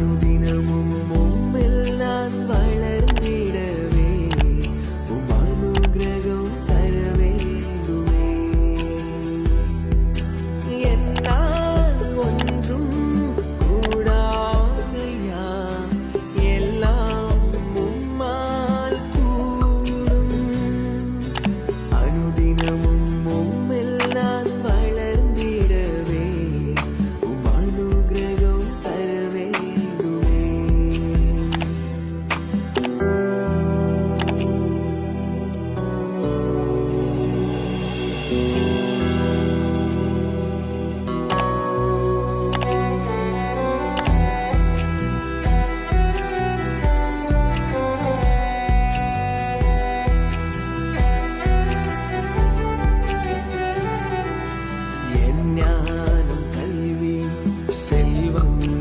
അനുദിനമും செல்வம்